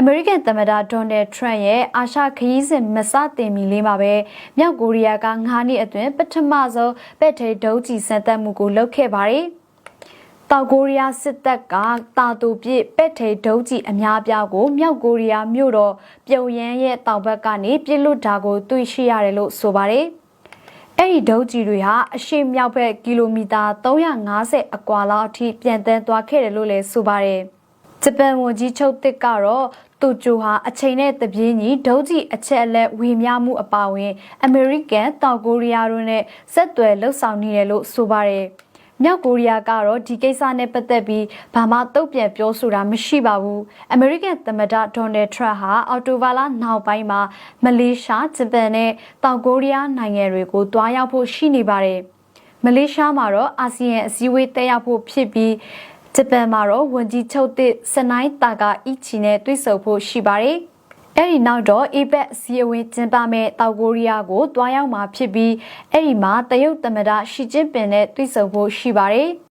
အမေရိကန်သမ္မတဒေါ်နယ်ထရန့်ရဲ့အာရှခရီးစဉ်မစတင်မီလေးမှာပဲမြောက်ကိုရီးယားက9နှစ်အတွင်းပထမဆုံးပဲ့ထိဒုံးကျည်စမ်းသပ်မှုကိုလုပ်ခဲ့ပါတယ်။တောက်ကိုရီးယားစစ်တပ်ကတာတူပြစ်ပဲ့ထိဒုံးကျည်အများအပြားကိုမြောက်ကိုရီးယားမြို့တော်ပြုံယမ်းရဲ့တောင်ဘက်ကနေပြစ်လွတ်တာကိုတွေ့ရှိရတယ်လို့ဆိုပါတယ်။အဲ့ဒီဒုံးကျည်တွေဟာအရှေ့မြောက်ဘက်ကီလိုမီတာ350အကွာလောက်အထိပြန်တန်းသွားခဲ့တယ်လို့လည်းဆိုပါတယ်။ ဂျပန်ဝန်ကြီးချုပ်တစ်ကတော့တူဂျိုဟာအချိန်နဲ့တပြေးညီဒုံးကျည်အချက်အလက်ဝေမျှမှုအပါအဝင် အမေရိကန်တောင်ကိုရီးယားတို့နဲ့ဆက်သွယ်လှုပ်ဆောင်နေတယ်လို့ဆိုပါတယ်။မြောက်ကိုရီးယားကတော့ဒီကိစ္စနဲ့ပတ်သက်ပြီးဘာမှတုံ့ပြန်ပြောဆိုတာမရှိပါဘူး။အမေရိကန်သမ္မတဒေါ်နယ်ထရန့်ဟာအော်တိုဘာလနောက်ပိုင်းမှာမလေးရှား၊ဂျပန်နဲ့တောင်ကိုရီးယားနိုင်ငံတွေကိုတွားရောက်ဖို့ရှိနေပါတယ်။မလေးရှားမှာတော့အာဆီယံအစည်းအဝေးတက်ရောက်ဖို့ဖြစ်ပြီး ဂျပန်မှာတော့ဝန်ကြီးချုပ်သစ်စနိုင်းတာကအီချီနဲ့တွေ့ဆုံဖို့ရှိပါတယ်။အဲ့ဒီနောက်တော့ APEC အစည်းအဝေးကျင်းပမဲ့တောက်ကိုရီးယားကိုတွားရောက်မှာဖြစ်ပြီးအဲ့ဒီမှာတရုတ်သမ္မတရှီကျင်းပင်နဲ့တွေ့ဆုံဖို့ရှိပါတယ်။